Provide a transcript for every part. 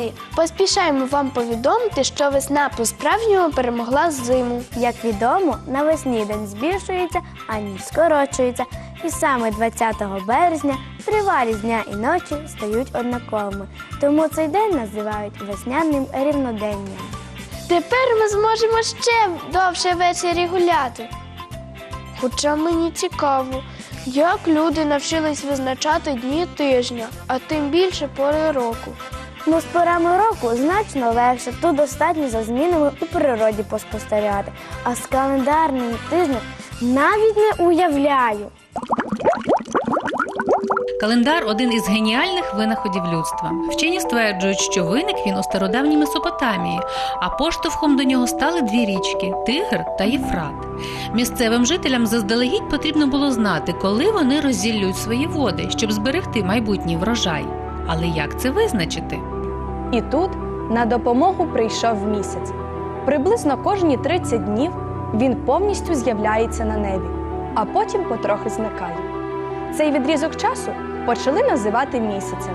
Друзі, поспішаємо вам повідомити, що весна по-справжньому перемогла зиму. Як відомо, навесні день збільшується, а ніч скорочується. І саме 20 березня тривалість дня і ночі стають однаковими. Тому цей день називають весняним рівноденням. Тепер ми зможемо ще довше ввечері гуляти. Хоча мені цікаво, як люди навчились визначати дні тижня, а тим більше пори року. Ну, з порами року значно легше, тут достатньо за змінами у природі поспостерігати. А з календарним тижнем навіть не уявляю. Календар один із геніальних винаходів людства. Вчені стверджують, що виник він у стародавній Месопотамії, а поштовхом до нього стали дві річки Тигр та Єфрат. Місцевим жителям заздалегідь потрібно було знати, коли вони розділюють свої води, щоб зберегти майбутній врожай. Але як це визначити? І тут на допомогу прийшов місяць. Приблизно кожні 30 днів він повністю з'являється на небі, а потім потрохи зникає. Цей відрізок часу почали називати місяцем.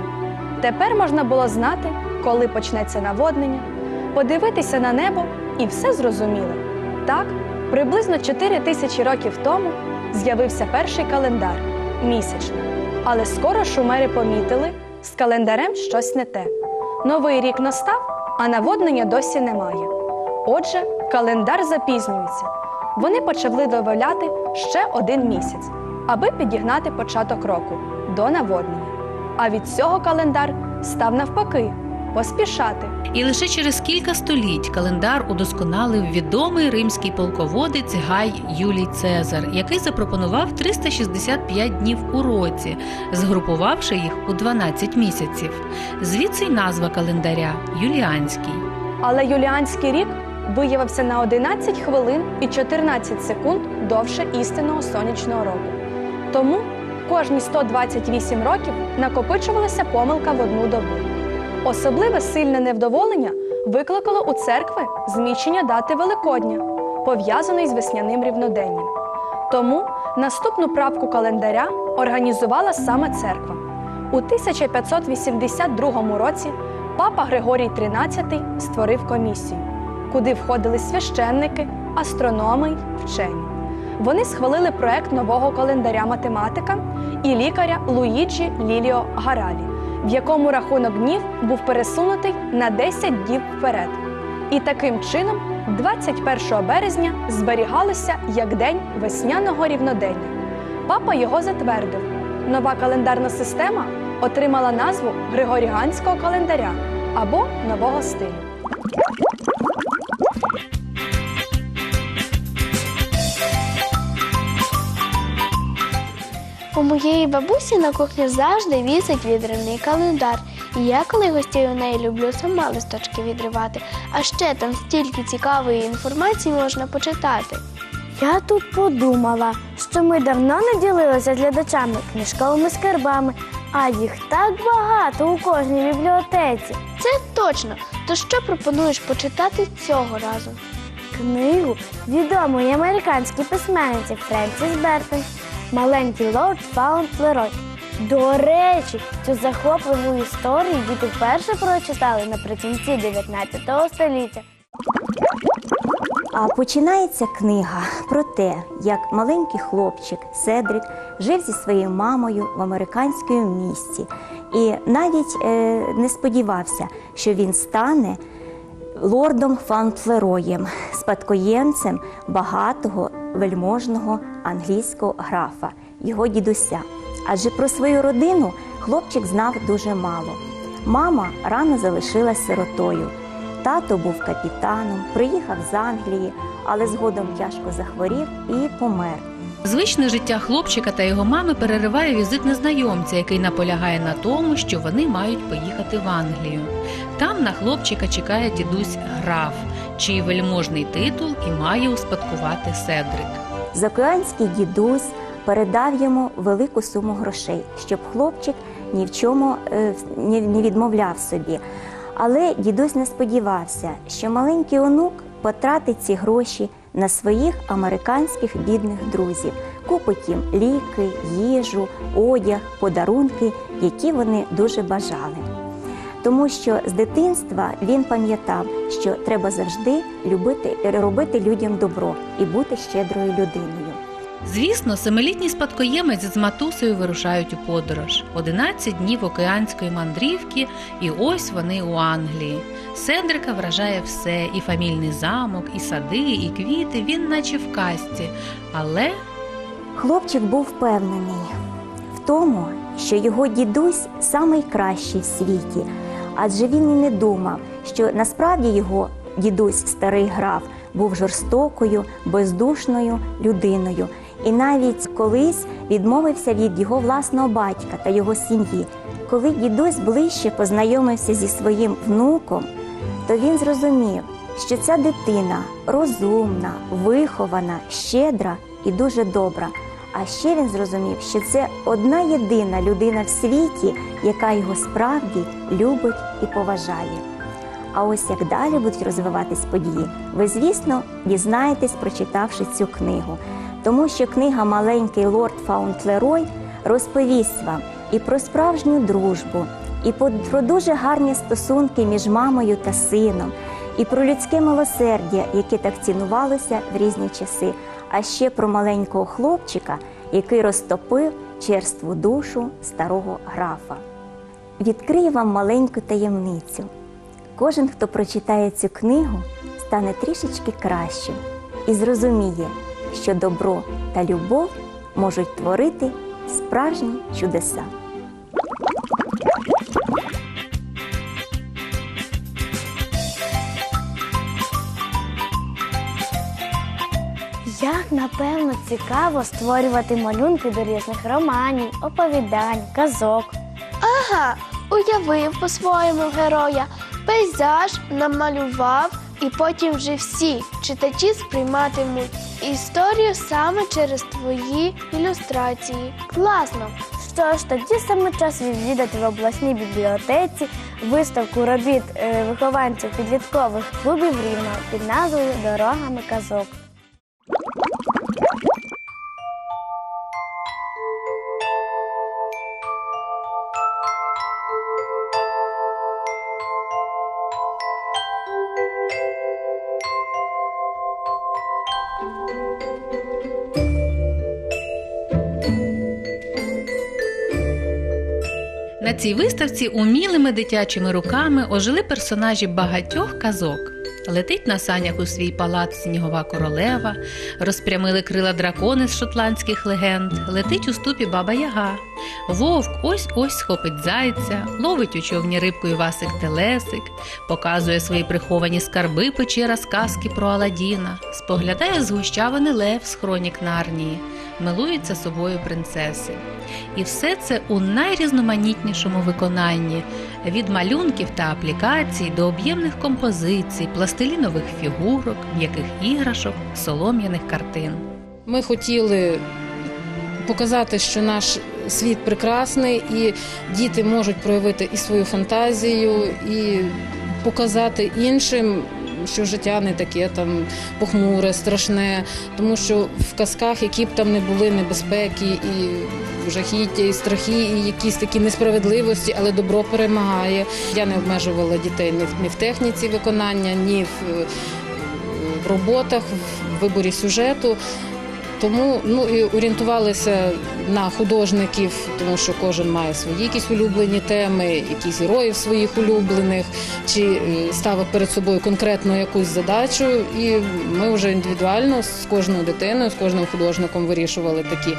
Тепер можна було знати, коли почнеться наводнення, подивитися на небо і все зрозуміло. Так, приблизно 4 тисячі років тому з'явився перший календар місячний. Але скоро шумери помітили, з календарем щось не те. Новий рік настав, а наводнення досі немає. Отже, календар запізнюється. Вони почали додавати ще один місяць, аби підігнати початок року до наводнення. А від цього календар став навпаки поспішати. І лише через кілька століть календар удосконалив відомий римський полководець Гай Юлій Цезар, який запропонував 365 днів у році, згрупувавши їх у 12 місяців. Звідси й назва календаря Юліанський. Але юліанський рік виявився на 11 хвилин і 14 секунд довше істинного сонячного року. Тому кожні 128 років накопичувалася помилка в одну добу. Особливе сильне невдоволення викликало у церкви зміщення дати Великодня, пов'язаної з весняним рівноденням. Тому наступну правку календаря організувала саме церква. У 1582 році папа Григорій XIII створив комісію, куди входили священники, астрономи вчені. Вони схвалили проект нового календаря математика і лікаря Луїджі Ліліо Гаралі, в якому рахунок днів був пересунутий на 10 днів вперед. І таким чином, 21 березня зберігалося як день весняного рівнодення. Папа його затвердив. Нова календарна система отримала назву Григоріанського календаря або нового стилю. У моєї бабусі на кухні завжди вісить відривний календар. І я, коли гостюю у неї, люблю сама листочки відривати. А ще там стільки цікавої інформації можна почитати. Я тут подумала, що ми давно не ділилися з глядачами книжковими скарбами, а їх так багато у кожній бібліотеці. Це точно. То що пропонуєш почитати цього разу? Книгу відомої американській письменниці Френсіс Бертон Маленький лорд Фаундлерой. До речі, цю захопливу історію діти вперше прочитали наприкінці 19 століття. А починається книга про те, як маленький хлопчик Седрик жив зі своєю мамою в американському місті і навіть е, не сподівався, що він стане лордом Фанфлероєм, спадкоємцем багатого вельможного англійського графа, його дідуся. Адже про свою родину хлопчик знав дуже мало. Мама рано залишилась сиротою. Тато був капітаном, приїхав з Англії, але згодом тяжко захворів і помер. Звичне життя хлопчика та його мами перериває візит незнайомця, який наполягає на тому, що вони мають поїхати в Англію. Там на хлопчика чекає дідусь граф, чий вельможний титул і має успадкувати Седрик. Закоянський дідусь передав йому велику суму грошей, щоб хлопчик ні в чому не відмовляв собі. Але дідусь не сподівався, що маленький онук потратить ці гроші на своїх американських бідних друзів, купить їм ліки, їжу, одяг, подарунки, які вони дуже бажали. тому що з дитинства він пам'ятав, що треба завжди любити, робити людям добро і бути щедрою людиною. Звісно, семилітній спадкоємець з матусею вирушають у подорож. 11 днів океанської мандрівки, і ось вони у Англії. Седрика вражає все: і фамільний замок, і сади, і квіти. Він наче в казці. Але Хлопчик був впевнений в тому, що його дідусь найкращий в світі, адже він і не думав, що насправді його дідусь старий граф був жорстокою, бездушною людиною, і навіть колись відмовився від його власного батька та його сім'ї. Коли дідусь ближче познайомився зі своїм внуком, то він зрозумів, що ця дитина розумна, вихована, щедра і дуже добра. А ще він зрозумів, що це одна єдина людина в світі, яка його справді любить і поважає. А ось як далі будуть розвиватись події, ви, звісно, дізнаєтесь, прочитавши цю книгу. Тому що книга Маленький лорд Фаунтлерой розповість вам і про справжню дружбу, і про дуже гарні стосунки між мамою та сином, і про людське милосердя, яке так цінувалося в різні часи, а ще про маленького хлопчика, який розтопив черству душу старого графа. Відкрию вам маленьку таємницю. Кожен, хто прочитає цю книгу, стане трішечки кращим і зрозуміє, що добро та любов можуть творити справжні чудеса. Як напевно цікаво створювати малюнки до різних романів, оповідань, казок. Ага, уявив по-своєму героя, пейзаж намалював, і потім вже всі читачі сприйматимуть історію саме через твої ілюстрації. Класно! Що ж, тоді саме час відвідати в обласній бібліотеці виставку робіт е, вихованців підліткових клубів Рівного під назвою Дорогами казок. Цій виставці умілими дитячими руками ожили персонажі багатьох казок. Летить на санях у свій палац снігова королева, розпрямили крила дракони з шотландських легенд, летить у ступі баба Яга. Вовк ось ось схопить зайця, ловить у човні рибку Івасик Телесик, показує свої приховані скарби печера сказки про Аладдіна, споглядає згущаваний лев з хронік Нарнії, милується собою принцеси. І все це у найрізноманітнішому виконанні від малюнків та аплікацій до об'ємних композицій, пластилінових фігурок, м'яких іграшок, солом'яних картин. Ми хотіли показати, що наш світ прекрасний, і діти можуть проявити і свою фантазію, і показати іншим. Що життя не таке там похмуре, страшне, тому що в казках, які б там не були небезпеки, і жахіття, і страхи, і якісь такі несправедливості, але добро перемагає. Я не обмежувала дітей ні в, техніці виконання, ні в, е, в роботах, в виборі сюжету. Тому ну і орієнтувалися на художників, тому що кожен має свої якісь улюблені теми, якісь героїв своїх улюблених, чи е, ставив перед собою конкретно якусь задачу. І ми вже індивідуально з кожною дитиною, з кожним художником вирішували такі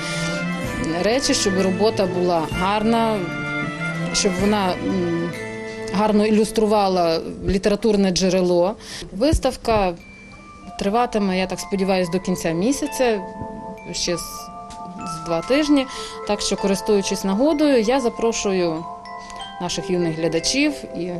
речі, щоб робота була гарна, щоб вона. Гарно ілюструвала літературне джерело. Виставка триватиме, я так сподіваюся, до кінця місяця, ще з, з два тижні. Так що, користуючись нагодою, я запрошую наших юних глядачів і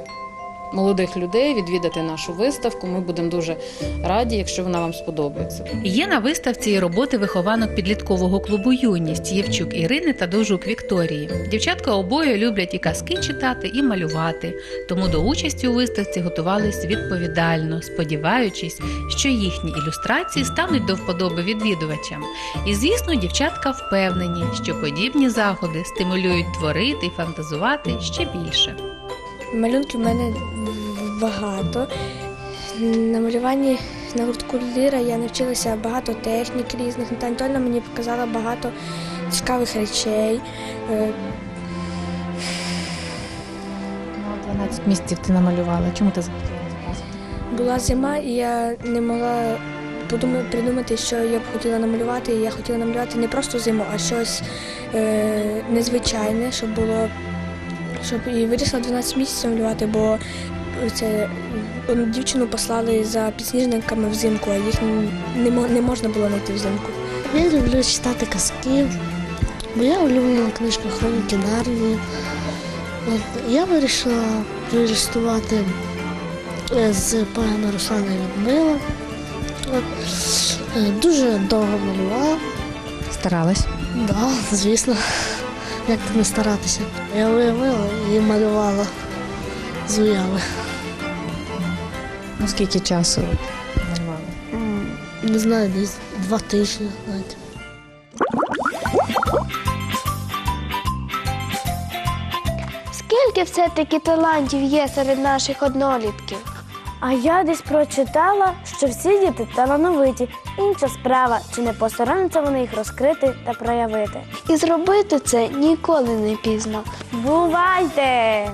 молодих людей відвідати нашу виставку. Ми будемо дуже раді, якщо вона вам сподобається. Є на виставці і роботи вихованок підліткового клубу Юність Євчук Ірини та Довжук Вікторії. Дівчатка обоє люблять і казки читати, і малювати, тому до участі у виставці готувались відповідально, сподіваючись, що їхні ілюстрації стануть до вподоби відвідувачам. І звісно, дівчатка впевнені, що подібні заходи стимулюють творити і фантазувати ще більше. Малюнків в мене багато. На малюванні на гуртку ліра я навчилася багато технік різних. Та Антоніна мені показала багато цікавих речей. Е, Ну, 12 місяців ти намалювала. Чому ти захотіла? Була зима, і я не могла подумати, придумати, що я б хотіла намалювати. Я хотіла намалювати не просто зиму, а щось е, незвичайне, щоб було. Щоб і вирішила 12 місяців малювати, бо це дівчину послали за підсніжниками взимку, а їх не, не можна було знайти взимку. Я люблю читати казки. Моя улюблена книжка Хроніки Нарнії. Я вирішила проілюструвати е, з поеми Руслана Людмила. Е, дуже довго малювала. Старалась. Да, звісно. Як не старатися. Я уявила і малювала з уяви. Ну скільки часу малювала? Не знаю, десь два тижні навіть. Скільки все-таки талантів є серед наших однолітків? А я десь прочитала, що всі діти талановиті. Інша справа, чи не посоромляться вони їх розкрити та проявити. І зробити це ніколи не пізно. Бувайте!